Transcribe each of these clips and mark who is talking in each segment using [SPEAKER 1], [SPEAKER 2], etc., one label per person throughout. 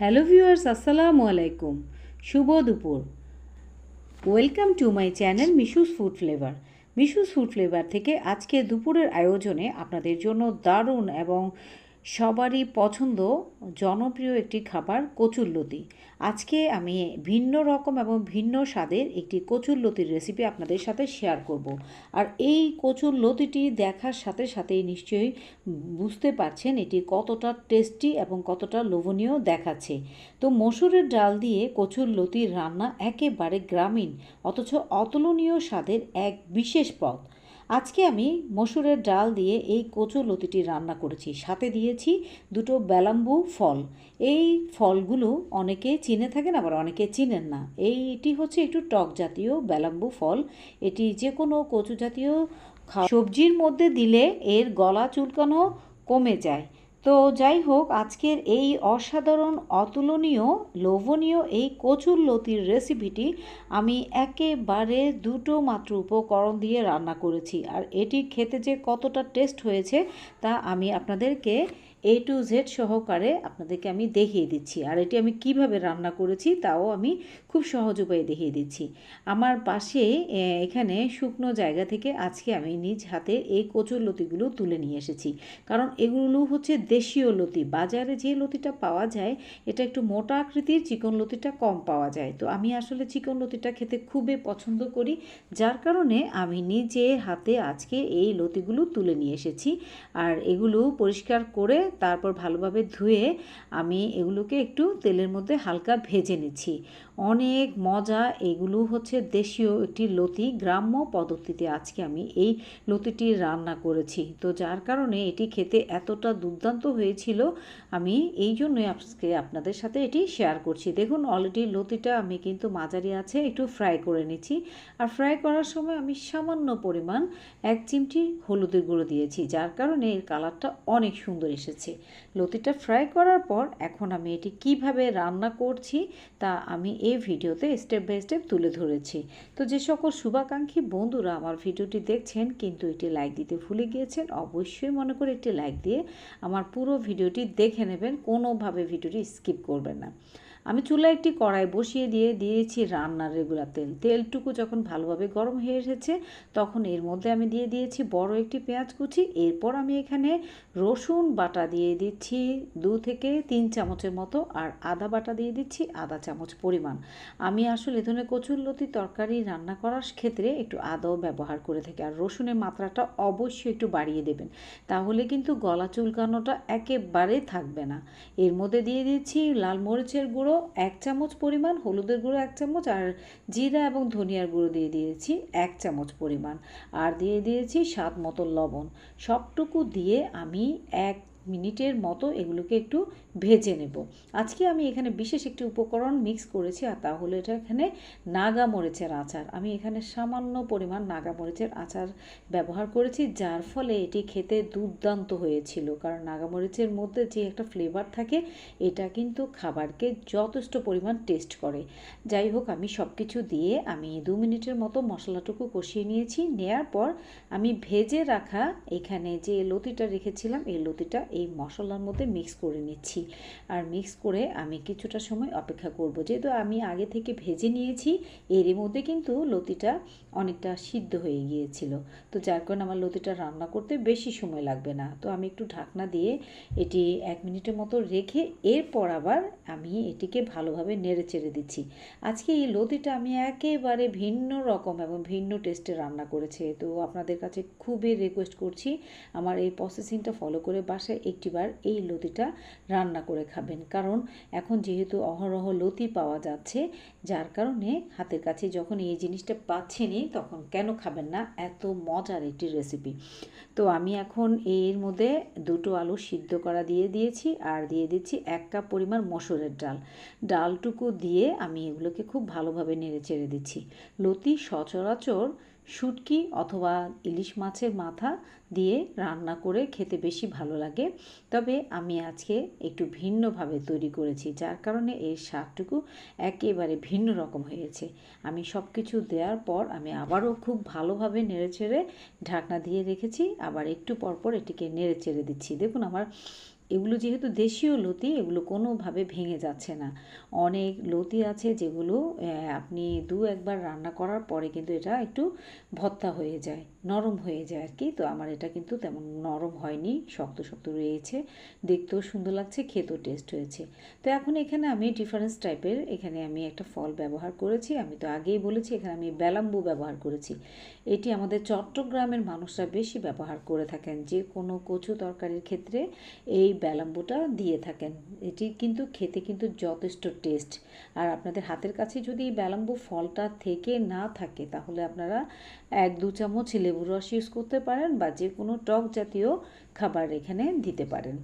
[SPEAKER 1] Hello viewers আসসালামু আলাইকুম শুভ দুপুর welcome to my channel Mishu's food flavour Mishu's food flavour থেকে আজকে দুপুরের আয়োজনে আপনাদের জন্য দারুণ এবং সবারই পছন্দ জনপ্রিয় একটি খাবার কচুরলতি আজকে আমি ভিন্ন রকম এবং ভিন্ন স্বাদের একটি কচুরলতির রেসিপি আপনাদের সাথে শেয়ার করব। আর এই কচুরলতিটি দেখার সাথে সাথেই নিশ্চয়ই বুঝতে পারছেন এটি কতটা টেস্টি এবং কতটা লোভনীয় দেখাচ্ছে। তো মসুরের ডাল দিয়ে কচুরলতির রান্না একেবারে গ্রামীণ, অথচ অতুলনীয় স্বাদের এক বিশেষ পদ। আজকে আমি মসুরের ডাল দিয়ে এই কচু লতিটি রান্না করেছি। সাথে দিয়েছি দুটো বেলাম্বু ফল। এই ফলগুলো অনেকে চিনে থাকেন, আবার অনেকে চিনেন না। এইটি হচ্ছে একটু টক জাতীয় বেলাম্বু ফল। এটি যে কোনো কচু জাতীয় সবজির মধ্যে দিলে এর গলা চুলকানো কমে যায়। তো যাই হোক, আজকের এই অসাধারণ, অতুলনীয়, লোভনীয় এই কচুর লতির রেসিপিটি আমি একেবারে দুটো মাত্র উপকরণ দিয়ে রান্না করেছি। আর এটি খেতে যে কতটা টেস্ট হয়েছে তা আমি আপনাদেরকে এ টু জেড সহকারে আপনাদেরকে আমি দেখিয়ে দিচ্ছি। আর এটি আমি কীভাবে রান্না করেছি তাও আমি খুব সহজ উপায়ে দেখিয়ে দিচ্ছি। আমার পাশে এখানে শুকনো জায়গা থেকে আজকে আমি নিজ হাতে এই কচুর লতিগুলো তুলে নিয়ে এসেছি। কারণ এগুলো হচ্ছে দেশীয় লতি। বাজারে যে লতিটা পাওয়া যায়, এটা একটু মোটা আকৃতির, চিকন লতিটা কম পাওয়া যায়। তো আমি আসলে চিকন লতিটা খেতে খুবই পছন্দ করি। যার কারণে আমি নিজে হাতে আজকে এই লতিগুলো তুলে নিয়ে এসেছি। আর এগুলো পরিষ্কার করে তারপর ভালোভাবে ধুয়ে আমি এগুলোকে একটু তেলের মধ্যে হালকা ভেজে নিচ্ছি। অনেক মজা। এগুলো হচ্ছে দেশীয় একটি লতি। গ্রাম্য পদ্ধতিতে আজকে আমি এই লতিটি রান্না করেছি। তো যার কারণে এটি খেতে এতটা দুর্দান্ত হয়েছিল, আমি এই জন্যই আজকে আপনাদের সাথে এটি শেয়ার করছি। দেখুন অলরেডি লতিটা আমি কিন্তু মাঝারি আছে, একটু ফ্রাই করে নিচ্ছি। আর ফ্রাই করার সময় আমি সামান্য পরিমাণ এক চিমটি হলুদের গুঁড়ো দিয়েছি, যার কারণে এর কালারটা অনেক সুন্দর এসেছে। লতিটা ফ্রাই করার পর এখন আমি এটি কীভাবে রান্না করছি তা আমি এই ভিডিওতে স্টেপ বাই স্টেপ তুলে ধরেছি। তো যে সকল শুভাকাঙ্ক্ষী বন্ধুরা আমার ভিডিওটি দেখছেন, কিন্তু এটি লাইক দিতে ভুলে গিয়েছেন, অবশ্যই মনে করে একটি লাইক দিয়ে আমার পুরো ভিডিওটি দেখে নেবেন। কোনোভাবে ভিডিওটি স্কিপ করবেন না। আমি চুলা একটি কড়াই বসিয়ে দিয়ে দিয়েছি রান্নার রেগুলার তেল। তেলটুকু যখন ভালোভাবে গরম হয়ে এসেছে, তখন এর মধ্যে আমি দিয়ে দিয়েছি বড় একটি পেঁয়াজ কুচি। এরপর আমি এখানে রসুন বাটা দিয়ে দিচ্ছি দু থেকে তিন চামচের মতো আর আদা বাটা দিয়ে দিচ্ছি আদা চামচ পরিমাণ। আমি আসলে এ ধরনের কচুরলতি তরকারি রান্না করার ক্ষেত্রে একটু আদাও ব্যবহার করে থাকি আর রসুনের মাত্রাটা অবশ্যই একটু বাড়িয়ে দেবেন। তাহলে কিন্তু গলা চুলকানোটা একেবারে থাকবে না। এর মধ্যে দিয়ে দিচ্ছি লাল মরিচের গুঁড়ো এক চামচ পরিমাণ, হলুদের গুঁড়ো এক চামচ, আর জিরা এবং ধনিয়ার গুঁড়ো দিয়ে দিয়েছি এক চামচ পরিমাণ। আর দিয়ে দিয়েছি স্বাদ মতো লবণ। সবটুকু দিয়ে আমি এক মিনিটের মতো এগুলোকে একটু ভেজে নেব। আজকে আমি এখানে বিশেষ একটি উপকরণ মিক্স করেছি, আর তাহলে এটা এখানে নাগা মরিচের আচার। আমি এখানে সামান্য পরিমাণ নাগা মরিচের আচার ব্যবহার করেছি, যার ফলে এটি খেতে দুর্দান্ত হয়েছিল। কারণ নাগা মরিচের মধ্যে যে একটা ফ্লেভার থাকে, এটা কিন্তু খাবারকে যথেষ্ট পরিমাণ টেস্ট করে। যাই হোক, আমি সব কিছু দিয়ে আমি দু মিনিটের মতো মশলাটুকু কষিয়ে নিয়েছি। নেয়ার পর আমি ভেজে রাখা এখানে যে লতিটা রেখেছিলাম, এই লতিটা এই মশলার মধ্যে মিক্স করে নিচ্ছি। আর মিক্স করে আমি কিছুটা সময় অপেক্ষা করব। যেহেতু আমি আগে থেকে ভেজে নিয়েছি এর মধ্যে কিন্তু লতিটা অনেকটা সিদ্ধ হয়ে গিয়েছিল। তো যার কারণে আমার লতিটা রান্না করতে বেশি সময় লাগবে না। তো আমি একটু ঢাকনা দিয়ে এটি এক মিনিটের মতো রেখে এরপর আবার আমি এটিকে ভালোভাবে নেড়ে চেড়ে দিচ্ছি। আজকে এই লতিটা আমি একেবারে ভিন্ন রকম এবং ভিন্ন টেস্টে রান্না করেছে। তো আপনাদের কাছে খুবই রিকোয়েস্ট করছি আমার এই প্রসেসিংটা ফলো করে বাসায় একটিবার এই লতিটা রান্না করে খাবেন। কারণ এখন যেহেতু অহরহ লতি পাওয়া যাচ্ছে, যার কারণে হাতের কাছে যখন এই জিনিসটা পাচ্ছেনই তখন কেন খাবেন না? এত মজার একটি রেসিপি তো আমি এখন এর মধ্যে দুটো আলু সিদ্ধ করা দিয়ে দিয়েছি আর দিয়ে দিচ্ছি এক কাপ পরিমাণ মসুরের ডাল। ডালটুকু দিয়ে আমি এগুলোকে খুব ভালোভাবে নেড়ে চেড়ে দিচ্ছি। লতি সচরাচর শুটকি অথবা ইলিশ মাছের মাথা দিয়ে রান্না করে খেতে বেশি ভালো লাগে। তবে আমি আজকে একটু ভিন্নভাবে তৈরি করেছি, যার কারণে এর স্বাদটুকু একেবারে ভিন্ন রকম হয়েছে। আমি সব কিছু দেওয়ার পর আমি আবারও খুব ভালোভাবে নেড়ে চেড়ে ঢাকনা দিয়ে রেখেছি, আবার একটু পরপর এটিকে নেড়ে চেড়ে দিচ্ছি। দেখুন আমার এগুলো যেহেতু দেশীয় লতি, এগুলো কোনোভাবে ভেঙে যাচ্ছে না। অনেক লতি আছে যেগুলো আপনি দু একবার রান্না করার পরে কিন্তু এটা একটু ভত্তা হয়ে যায়, নরম হয়ে যায় আর কি। তো আমার এটা কিন্তু তেমন নরম হয়নি, শক্ত শক্ত রয়েছে। দেখতেও সুন্দর লাগছে, খেতেও টেস্ট হয়েছে। তো এখন এখানে আমি ডিফারেন্স টাইপের এখানে আমি একটা ফল ব্যবহার করেছি। আমি তো আগেই বলেছি, এখানে আমি বেলাম্বু ব্যবহার করেছি। এটি আমাদের চট্টগ্রামের মানুষরা বেশি ব্যবহার করে থাকেন। যে কোনো কচু তরকারির ক্ষেত্রে এই বেলাম্বুটা দিয়ে থাকেন। এটি কিন্তু খেতে কিন্তু যথেষ্ট টেস্ট আর আপনাদের হাতের কাছে যদি এই বেলাম্বু ফলটা থেকে না থাকে, তাহলে আপনারা এক দু চামচ লেবুর রস ইউজ করতে পারেন বা যে কোনো টক জাতীয় খাবার এখানে দিতে পারেন।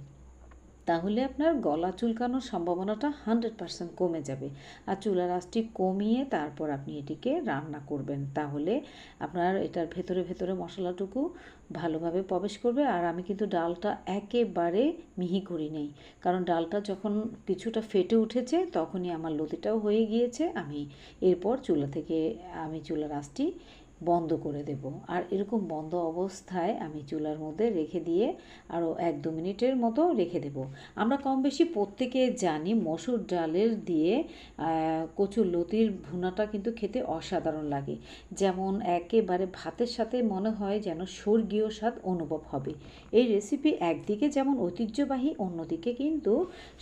[SPEAKER 1] তাহলে আপনার গলা চুলকানোর সম্ভাবনাটা হান্ড্রেড পার্সেন্ট কমে যাবে। আর চুলার আঁচটি কমিয়ে তারপর আপনি এটিকে রান্না করবেন। তাহলে আপনার এটার ভেতরে ভেতরে মশলাটুকু ভালোভাবে প্রবেশ করবে। আর আমি কিন্তু ডালটা একেবারে মিহি করি নেই। কারণ ডালটা যখন কিছুটা ফেটে উঠেছে, তখনই আমার লতিটাও হয়ে গিয়েছে। আমি এরপর চুলা থেকে, আমি চুলার আঁচটি বন্ধ করে দেব। আর এরকম বন্ধ অবস্থায় আমি চুলার মধ্যে রেখে দিয়ে আরও এক দু মিনিটের মতো রেখে দেব। আমরা কম বেশি প্রত্যেকে জানি মসুর ডালের দিয়ে কচুর লতির ভুনাটা কিন্তু খেতে অসাধারণ লাগে। যেমন একেবারে ভাতের সাথে মনে হয় যেন স্বর্গীয় স্বাদ অনুভব হবে। এই রেসিপি একদিকে যেমন ঐতিহ্যবাহী, অন্যদিকে কিন্তু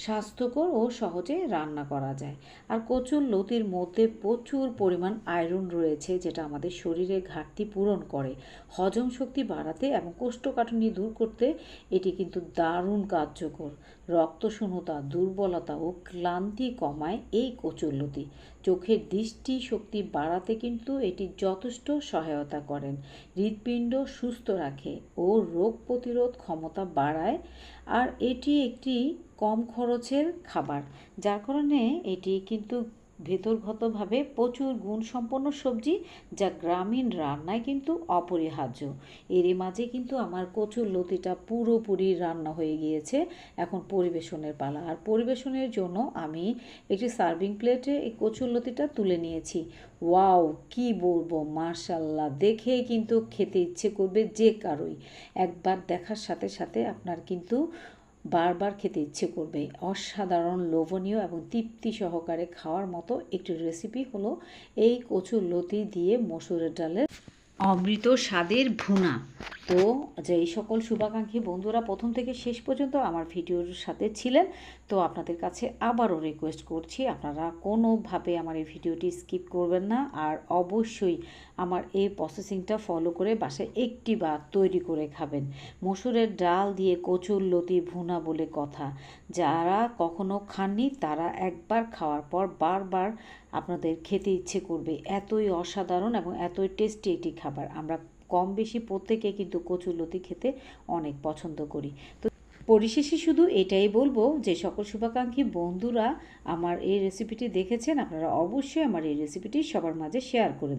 [SPEAKER 1] স্বাস্থ্যকর ও সহজে রান্না করা যায়। আর কচুর লতির মধ্যে প্রচুর পরিমাণ আয়রন রয়েছে, যেটা আমাদের শরীরের ঘাটতি পূরণ করে। হজম শক্তি বাড়াতে এবং কোষ্ঠকাঠিন্য দূর করতে এটি কিন্তু দারুণ কার্যকর। রক্তশূন্যতা, দুর্বলতা ও ক্লান্তি কমায় এই কচুরলতি চোখের দৃষ্টি শক্তি বাড়াতে কিন্তু এটি যথেষ্ট সহায়তা করেন। হৃৎপিণ্ড সুস্থ রাখে ও রোগ প্রতিরোধ ক্ষমতা বাড়ায় আর এটি একটি কম খরচের খাবার। যার কারণে এটি কিন্তু ভেতরগতভাবে প্রচুর গুণসম্পন্ন সবজি যা গ্রামীণ রান্নায় কিন্তু অপরিহার্য। এরই মাঝে কিন্তু আমার কচুর লতিটা পুরোপুরি রান্না হয়ে গিয়েছে এখন পরিবেশনের পালা। আর পরিবেশনের জন্য আমি একটি সার্ভিং প্লেটে এই কচুর লতিটা তুলে নিয়েছি। ওয়াও, কি বলব মার্শাল্লাহ দেখেই কিন্তু খেতে ইচ্ছে করবে যে কারোই। একবার দেখার সাথে সাথে আপনার কিন্তু বারবার খেতে ইচ্ছে করবে। অসাধারণ, লোভনীয় এবং তৃপ্তি সহকারে খাওয়ার মতো একটি রেসিপি হলো এই কচুর লতি দিয়ে মসুরের ডালের অমৃত স্বাদের ভুনা। তো যে এই সকল শুভাকাঙ্ক্ষী বন্ধুরা প্রথম থেকে শেষ পর্যন্ত আমার ভিডিওর সাথে ছিলেন, তো আপনাদের কাছে আবারও রিকোয়েস্ট করছি, আপনারা কোনোভাবে আমার এই ভিডিওটি স্কিপ করবেন না। আর অবশ্যই আমার এই প্রসেসিংটা ফলো করে বাসায় একটি বার তৈরি করে খাবেন। মসুরের ডাল দিয়ে কচুর লতি ভুনা বলে কথা। যারা কখনো খাননি, তারা একবার খাওয়ার পর বারবার আপনাদের খেতে ইচ্ছে করবে। এতই অসাধারণ এবং এতই টেস্টি একটি খাবার। আমরা কম বেশি প্রত্যেকে কিন্তু কচুরলতি খেতে অনেক পছন্দ করি। তো পরিশেষে শুধু এটাই বলব যে সকল শুভাকাঙ্ক্ষী বন্ধুরা আমার এই রেসিপিটি দেখেছেন, আপনারা অবশ্যই আমার এই রেসিপিটি সবার মাঝে শেয়ার করে দেবেন।